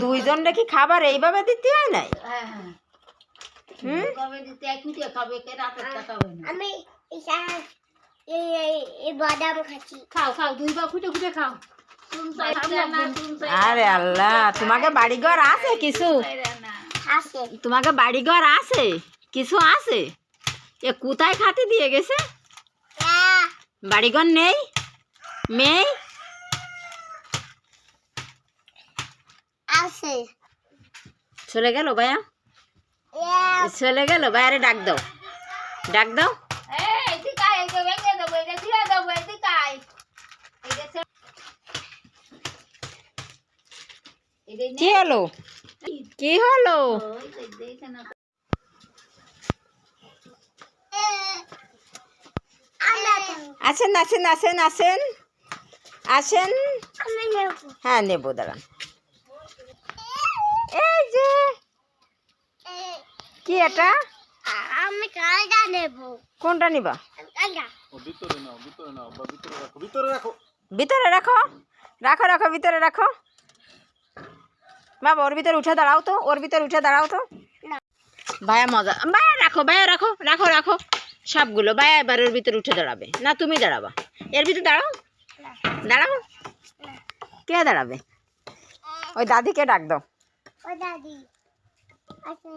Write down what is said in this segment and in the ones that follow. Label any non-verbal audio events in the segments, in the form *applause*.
দুইজন কি খাবার এইভাবে দিতে হয় নাই? হ্যাঁ হ্যাঁ। আমি বাদাম খাচ্ছি। খাও খাও দুই বা খুঁজে খুঁজে খাও। আরে আল্লাহ তোমাকে বাড়িঘর আছে কিছু? তোমাকে বাড়িঘর আছে? কিছু আছে? এ কোথায় খাতে দিয়ে গেছে? আহ, বাড়িঘর নেই? মেয়ে? আছে। চলে গেল ভাইয়া? চলে গেল? বাইরে ডাক দাও। ডাক দাও। কি হলো? কি হলো। আসেন আসেন আসেন আসেন। আসেন। হ্যাঁ নেব দাঁড়ান এই যে এ- কি এটা? আমি কালটা নেব। কোনটা নিবা? ভিতরে নাও ভিতরে নাও বা ভিতরে রাখো ভিতরে রাখো। ভিতরে রাখো। রাখো রাখো ভিতরে রাখো। বাবা ওর ভিতরে উঠে দাঁড়াও তো ওর ভিতরে উঠে দাঁড়াও তো। না। ভাইয়া মজা ভাইয়া রাখো ভাইয়া রাখো রাখো রাখো। সবগুলো ভাইয়া এবার ওর ভিতরে উঠে দাঁড়াবে। না তুমি দাঁড়াবা। এর ভিতরে দাঁড়াও। না। দাঁড়াও। কে দাঁড়াবে? ওই দাদিকে ডাক দাও। ও দাদি। আচ্ছা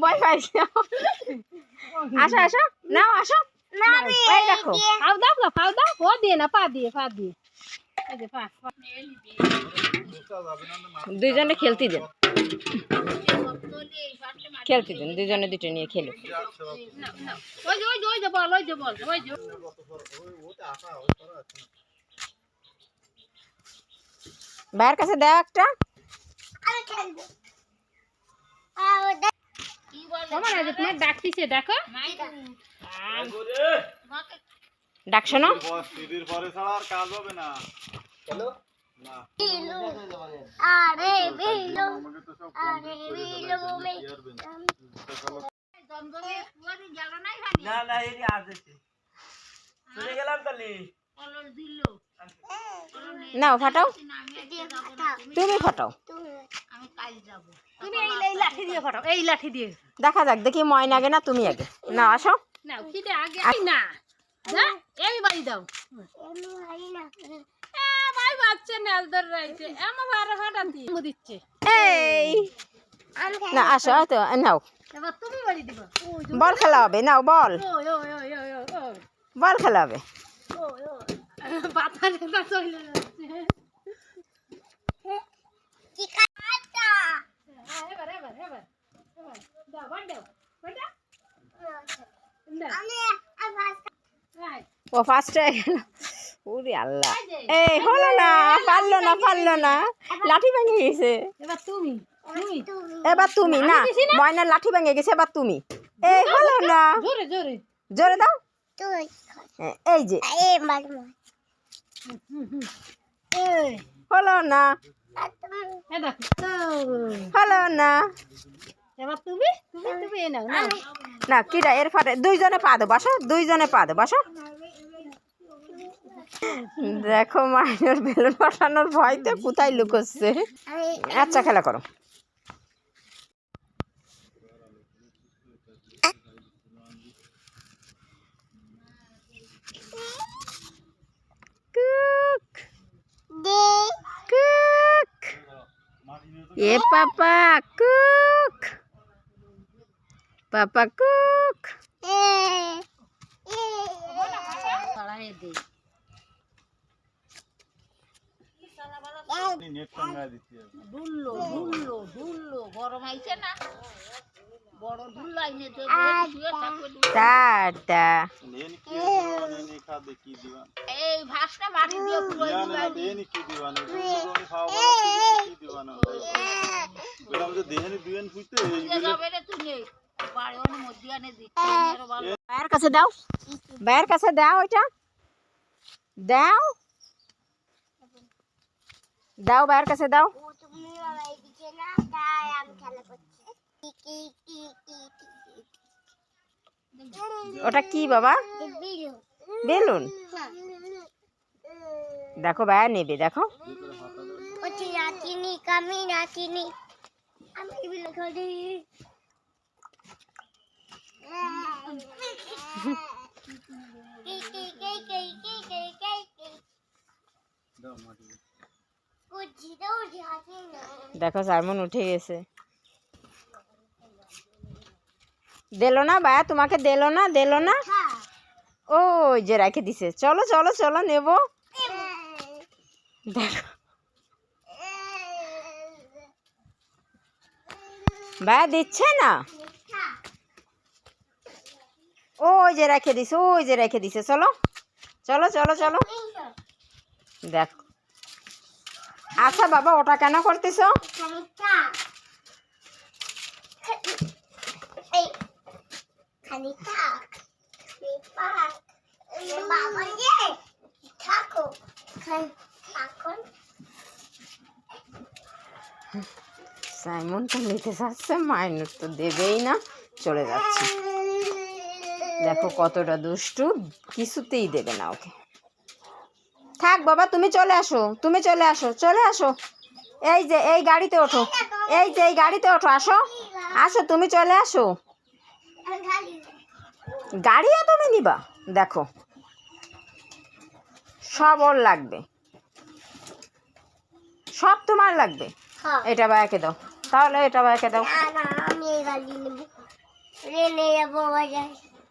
ভয় পাইছো। আসো আসো। নাও আসো। না আমি এই দেখো। খাও দাও দাও ও দিয়ে না পা দিয়ে পা দিয়ে। দুইজনে খেলতে দেন। খেলতে দেন দুজনে দুটো নিয়ে খেলো। ভাইয়ের কাছে দেও একটা আমি খেলব আহ, ও দা- তোমার ডাকতিছে দেখো ডাকছো না পরে ছাড়া আর কাজ হবে না না আরে বিলু আমাকে তো সব আরে বিলু মে জঙ্গলে পুয়ারি গেল নাই খালি না না এই যে চলে গেলাম তাহলে কলর ফাটাও। তুমি ফাটাও। তুমি এই এই লাঠি দিয়ে ফটো এই লাঠি দিয়ে। দেখা যাক দেখি ময়ন আগে না তুমি আগে। না আসো। না খিদে আগে আই না। না এই বাড়ি দাও। এমনি না। ভাই বাচ্চা নেল ধরে রাইছে আমার বারো হাঁটা দিয়ে দিচ্ছে। এই। না আসো তো নাও। এবার তুমি বাড়ি দিবা। বল খেলা হবে নাও বল। ওই ওই ওই ওই ওই ওই বল খেলা হবে। পাতা নেতা চলে যাচ্ছে। ও ফার্স্ট হয়ে গেল। আল্লাহ। এই, হলো না, পারল না পারল না। লাঠি ভেঙে গেছে। এবার তুমি এবার তুমি না, ময়নার লাঠি ভেঙে গেছে, এবার তুমি। এই, হলো না। জোরে জোরে জোরে দাও। এই যে। হলো না। হলো না। না? কিরা এর ফাটে দুইজনে পা দো বাসো দুইজনে পা দো বাসো। দেখো মাইনের বেলুন পাঠানোর ভয়তে কোথায় লুকোচ্ছে। আচ্ছা খেলা করো কুক দে কুক এ পাপা কুক। পাপা কুক। ঢুললো ঢুললো ঢুললো গরম আইছে না? টাটা এই ভাসটা মাটি দিয়ে পুরো জান কি দিবান। কি দিবান বেলা মধ্যে দেহনি দিবেন ফুইতে এই যাবে তুই নেই বাড়ি অনেক মধ্যে আনে দিচ্ছে আরও ভালো ভাইয়ের কাছে দাও। ভাইয়ের কাছে দাও ওইটা দাও দাও ভাইয়ের কাছে দাও ওটা কি বাবা? বেলুন। দেখো ভাইয়া নেবে দেখো। দেখো সাইমন উঠে গেছে। দিলো না ভাইয়া তোমাকে দিলো না? দিলো না? ও যে রেখে দিছে। চলো চলো চলো নেব। দেখো। ভাইয়া দিচ্ছে না? ওই যে রেখে দিছে ওই যে রেখে দিছে। চলো চলো চলো চলো। দেখো। আচ্ছা বাবা ওটা কেন করতেছো? খানিকটা পাক বাবা যে থাকো? এখন? সাইমন তো নিতে যাচ্ছে মাইনুর তো দেবেই না চলে যাচ্ছে। দেখো কতটা দুষ্টু কিছুতেই দেবে না ওকে। থাক বাবা তুমি চলে আসো তুমি চলে আসো চলে আসো। এই যে এই গাড়িতে ওঠো। এই যে এই গাড়িতে ওঠো আসো। আসো তুমি চলে আসো। গাড়িও তুমি নিবা? দেখো। সব ওর লাগবে। সব তোমার লাগবে। হ্যাঁ। এটা একে দাও। তাহলে এটা বা একে দাও। না না আমি এই গাড়ি নেব। রেলে যাব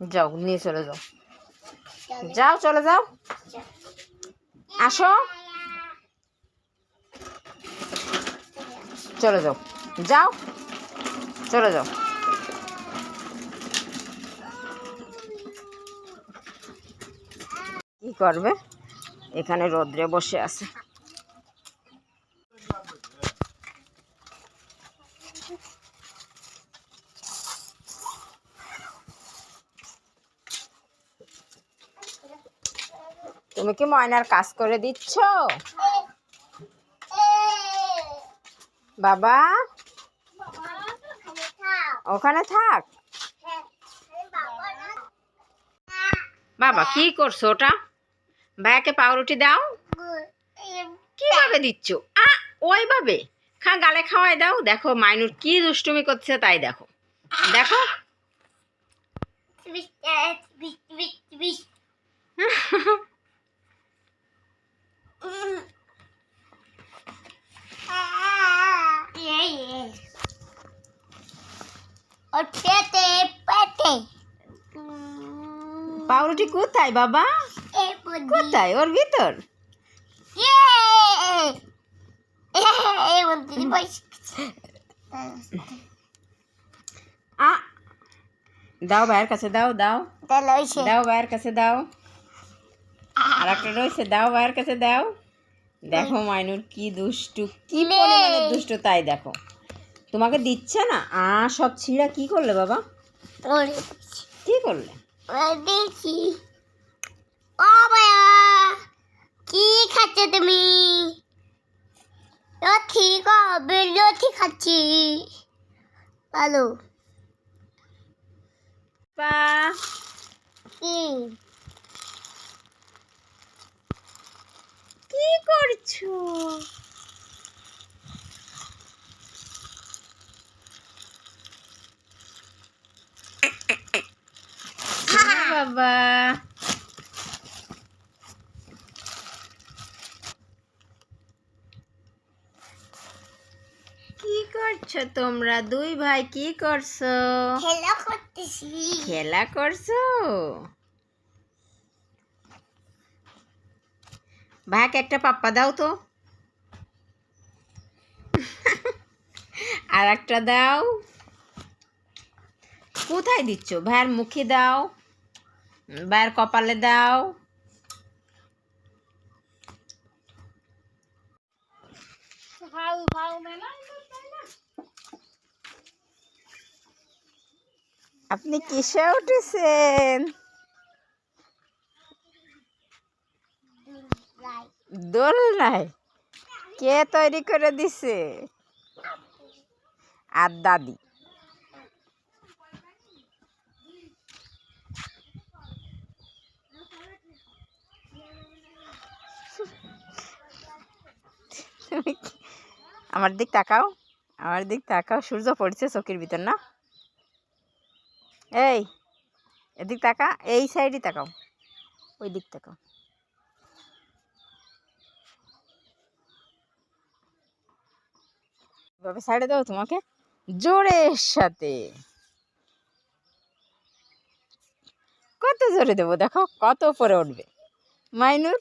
যাও নিয়ে চলে যাও। যাও চলে যাও। আসো। চলে যাও। যাও। চলে যাও। কি করবে? এখানে রোদ্রে বসে আছে। তুমি কি ময়নার কাজ করে দিচ্ছ? বাবা? ওখানে থাক। বাবা কি করছ ওটা? ভাইয়াকে পাউরুটি দাও কিভাবে দিচ্ছ আ ওইভাবে খা গালে খাওয়াই দাও দেখো মাইনুর কি দুষ্টুমি করছে তাই দেখো দেখো *laughs* और पेटे पेटे পাউরুটি কোথায় বাবা? কোথায়? ওর ভিতর। দাও ভাইয়ের কাছে দাও দাও। দাও ভাইয়ের কাছে দাও। আর একটা রয়েছে দাও ভাইয়ের কাছে দাও। দেখো মাইনুর কি দুষ্টু কি পরিমাণে দুষ্টু তাই দেখো। তোমাকে দিচ্ছে না? আ সব ছিঁড়া কি করলে বাবা? কি করলে? দেখি ও মায়া কি খাচ্ছ তুমি? লথি লথি খাচ্ছি। ভালো পা কি? কি করছ না বাবা। কি করছ তোমরা? দুই ভাই কি করছ? খেলা করতেছি। খেলা করছ? ভাইকে একটা পাপ্পা দাও তো। আর একটা দাও। কোথায় দিচ্ছ? ভাইয়ের মুখে দাও। ভাইয়ের কপালে দাও। খাও খাও মেলা আপনি কিসে উঠেছেন? দোল নাই। কে তৈরি করে দিছে? আর দাদি। আমার দিক তাকাও, আমার দিক তাকাও, সূর্য পড়ছে চোখের ভিতর, না? এই, এদিক তাকা, এই সাইডে তাকাও, ওই দিক তাকাও। এভাবে সাইডে দাও তোমাকে, জোরের সাথে। কত জোরে দেবো দেখো, কত উপরে উঠবে। মাইনুর